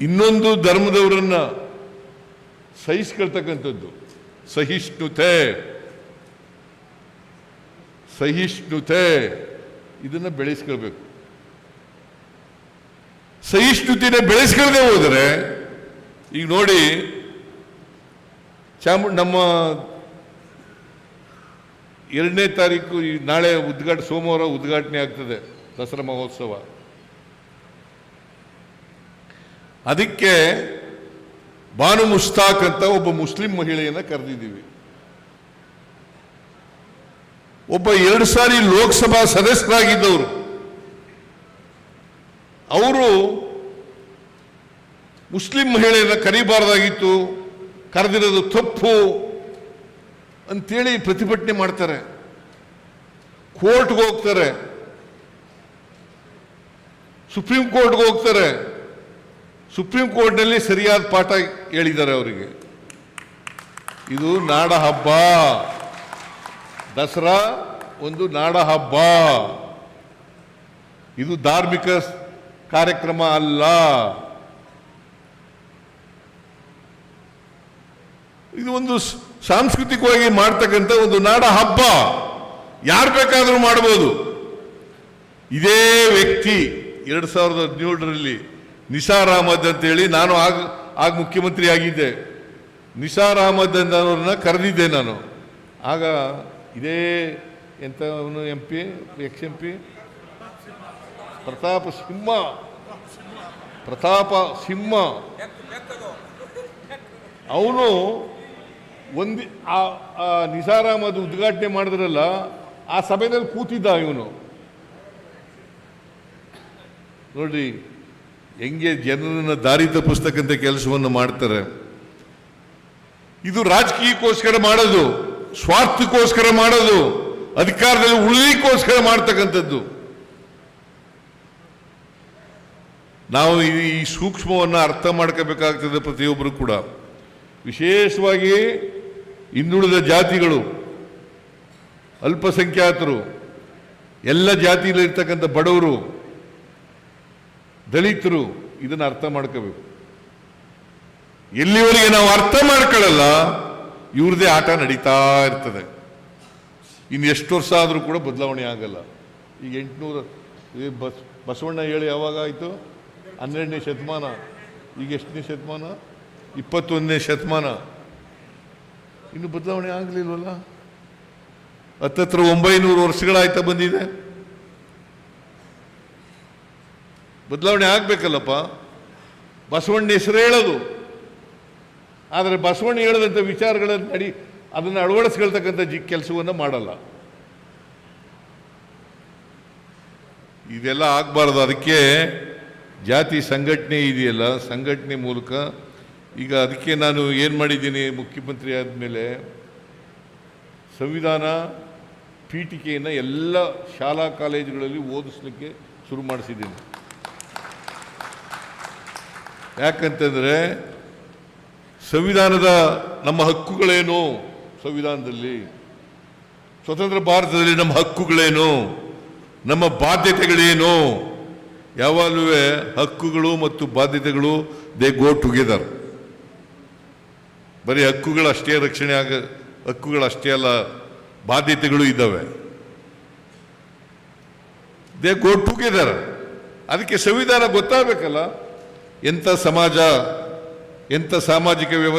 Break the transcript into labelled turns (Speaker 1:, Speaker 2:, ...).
Speaker 1: ಇನ್ನೊಂದು ಧರ್ಮದವರನ್ನ ಸಹಿಸ್ಕೊಳ್ತಕ್ಕಂಥದ್ದು. ಸಹಿಷ್ಣುತೆ. ಸಹಿಷ್ಣುತೆ. ಇದನ್ನ ಬೆಳೆಸ್ಕೊಳ್ಬೇಕು. ಸಹಿಷ್ಣುತಿನ ಬೆಳೆಸ್ಕೊಳ್ದೆ ಹೋದರೆ, ಈಗ ನೋಡಿ, ಚಾಮ, ನಮ್ಮ ಎರಡನೇ ತಾರೀಕು ಈ ನಾಳೆ ಉದ್ಘಾಟ ಸೋಮವಾರ ಉದ್ಘಾಟನೆ ಆಗ್ತದೆ, ದಸರಾ ಮಹೋತ್ಸವ. ಅದಕ್ಕೆ ಬಾನು ಮುಸ್ತಾಕ್ ಅಂತ ಒಬ್ಬ ಮುಸ್ಲಿಂ ಮಹಿಳೆಯನ್ನ ಕರೆದಿದ್ದೀವಿ. ಒಬ್ಬ ಎರಡು ಸಾರಿ ಲೋಕಸಭಾ ಸದಸ್ಯರಾಗಿದ್ದವರು. ಅವರು ಮುಸ್ಲಿಂ ಮಹಿಳೆಯನ್ನ ಕರೀಬಾರ್ದಾಗಿತ್ತು, ಕರೆದಿರೋದು ತಪ್ಪು ಅಂತೇಳಿ ಪ್ರತಿಭಟನೆ ಮಾಡ್ತಾರೆ. ಕೋರ್ಟ್ಗೆ ಹೋಗ್ತಾರೆ. ಸುಪ್ರೀಂ ಕೋರ್ಟ್ಗೆ ಹೋಗ್ತಾರೆ. ಸುಪ್ರೀಂ ಕೋರ್ಟ್ನಲ್ಲಿ ಸರಿಯಾದ ಪಾಠ ಹೇಳಿದ್ದಾರೆ ಅವರಿಗೆ. ಇದು ನಾಡ ಹಬ್ಬ. ದಸರಾ ಒಂದು ನಾಡ ಹಬ್ಬ. ಇದು ಧಾರ್ಮಿಕ ಕಾರ್ಯಕ್ರಮ ಅಲ್ಲ. ಇದು ಒಂದು ಸಾಂಸ್ಕೃತಿಕವಾಗಿ ಮಾಡ್ತಕ್ಕಂಥ ಒಂದು ನಾಡ ಹಬ್ಬ. ಯಾರು ಬೇಕಾದರೂ ಮಾಡಬಹುದು ಇದೇ ವ್ಯಕ್ತಿ ಎರಡು ಸಾವಿರದ ಹದಿನೇಳರಲ್ಲಿ ನಿಸಾರ್ ಅಹಮದ್ ಅಂತೇಳಿ ನಾನು ಆಗ ಆಗ ಮುಖ್ಯಮಂತ್ರಿ ಆಗಿದ್ದೆ. ನಿಸಾರ್ ಅಹಮದ್ ಅನ್ನೋರನ್ನ ಕರೆದಿದ್ದೆ ನಾನು. ಆಗ ಇದೇ ಎಂತ ಅವನು M P ex M P Pratap Simha. Pratap Simha. ಅವನು ಒಂದು, ಆ ನಿಸಾರ್ ಅಹಮದ್ ಉದ್ಘಾಟನೆ ಮಾಡಿದ್ರಲ್ಲ, ಆ ಸಭೆಯಲ್ಲಿ ಕೂತಿದ್ದ ಇವನು. ನೋಡಿ ಹೆಂಗೆ ಜನರನ್ನು ದಾರಿ ತಪ್ಪಿಸ್ತಕ್ಕಂಥ ಕೆಲಸವನ್ನು ಮಾಡ್ತಾರೆ. ಇದು ರಾಜಕೀಯಕ್ಕೋಸ್ಕರ ಮಾಡೋದು, ಸ್ವಾರ್ಥಕ್ಕೋಸ್ಕರ ಮಾಡೋದು, ಅಧಿಕಾರದಲ್ಲಿ ಉಳಿಲಿಕ್ಕೋಸ್ಕರ ಮಾಡ್ತಕ್ಕಂಥದ್ದು. ನಾವು ಈ ಸೂಕ್ಷ್ಮವನ್ನು ಅರ್ಥ ಮಾಡ್ಕೋಬೇಕಾಗ್ತದೆ ಪ್ರತಿಯೊಬ್ಬರು ಕೂಡ. ವಿಶೇಷವಾಗಿ ಹಿಂದುಳಿದ ಜಾತಿಗಳು, ಅಲ್ಪಸಂಖ್ಯಾತರು, ಎಲ್ಲ ಜಾತಿಯಲ್ಲಿರ್ತಕ್ಕಂಥ ಬಡವರು ದಲಿತರು ಇದನ್ನು ಅರ್ಥ ಮಾಡ್ಕೋಬೇಕು. ಎಲ್ಲಿವರೆಗೆ ನಾವು ಅರ್ಥ ಮಾಡ್ಕೊಳ್ಳಲ್ಲ, ಇವ್ರದೇ ಆಟ ನಡೀತಾ ಇರ್ತದೆ. ಇನ್ನು ಎಷ್ಟು ವರ್ಷ ಆದರೂ ಕೂಡ ಬದಲಾವಣೆ ಆಗಲ್ಲ. ಈಗ ಎಂಟುನೂರು ಬಸ್, ಬಸವಣ್ಣ ಹೇಳಿ ಯಾವಾಗ ಆಯಿತು? ಹನ್ನೆರಡನೇ ಶತಮಾನ. ಈಗ ಎಷ್ಟನೇ ಶತಮಾನ? ಇಪ್ಪತ್ತೊಂದನೇ ಶತಮಾನ. ಇನ್ನು ಬದಲಾವಣೆ ಆಗಲಿಲ್ವಲ್ಲ? ಹತ್ತತ್ರ ಒಂಬೈನೂರು ವರ್ಷಗಳಾಯ್ತಾ ಬಂದಿದೆ. ಬದಲಾವಣೆ ಆಗಬೇಕಲ್ಲಪ್ಪ? ಬಸವಣ್ಣ ಹೆಸರು ಹೇಳೋದು. ಆದರೆ ಬಸವಣ್ಣ ಹೇಳಿದಂಥ ವಿಚಾರಗಳನ್ನು ನಡಿ, ಅದನ್ನು ಅಳವಡಿಸ್ಕೊಳ್ತಕ್ಕಂಥ ಜಿ ಕೆಲಸವನ್ನು ಮಾಡಲ್ಲ. ಇದೆಲ್ಲ ಆಗಬಾರ್ದು. ಅದಕ್ಕೆ ಜಾತಿ ಸಂಘಟನೆ ಇದೆಯಲ್ಲ, ಸಂಘಟನೆ ಮೂಲಕ ಈಗ ಅದಕ್ಕೆ ನಾನು ಏನು ಮಾಡಿದ್ದೀನಿ, ಮುಖ್ಯಮಂತ್ರಿ ಆದಮೇಲೆ ಸಂವಿಧಾನ ಪೀಠಿಕೆಯನ್ನು ಎಲ್ಲ ಶಾಲಾ ಕಾಲೇಜುಗಳಲ್ಲಿ ಓದಿಸ್ಲಿಕ್ಕೆ ಶುರು ಮಾಡಿಸಿದ್ದೀನಿ. ಯಾಕಂತಂದರೆ ಸಂವಿಧಾನದ ನಮ್ಮ ಹಕ್ಕುಗಳೇನು? ಸಂವಿಧಾನದಲ್ಲಿ. ಸ್ವತಂತ್ರ ಭಾರತದಲ್ಲಿ ನಮ್ಮ ಹಕ್ಕುಗಳೇನು? ನಮ್ಮ ಬಾಧ್ಯತೆಗಳೇನು? ಯಾವಾಗಲೂ ಹಕ್ಕುಗಳು ಮತ್ತು ಬಾಧ್ಯತೆಗಳು ದೇ ಗೋ ಟುಗೆದರ್ ಬರೀ ಹಕ್ಕುಗಳು ಅಷ್ಟೇ ರಕ್ಷಣೆ ಆಗ ಹಕ್ಕುಗಳು ಅಷ್ಟೇ ಅಲ್ಲ, ಬಾಧ್ಯತೆಗಳು ಇದ್ದಾವೆ. ದೇ ಗೋ ಟುಗೆದರ್ ಅದಕ್ಕೆ ಸಂವಿಧಾನ ಗೊತ್ತಾಗಬೇಕಲ್ಲ? ಎಂಥ ಸಮಾಜ ಎಂಥ ಸಾಮಾಜಿಕ ವ್ಯವಸ್ಥೆ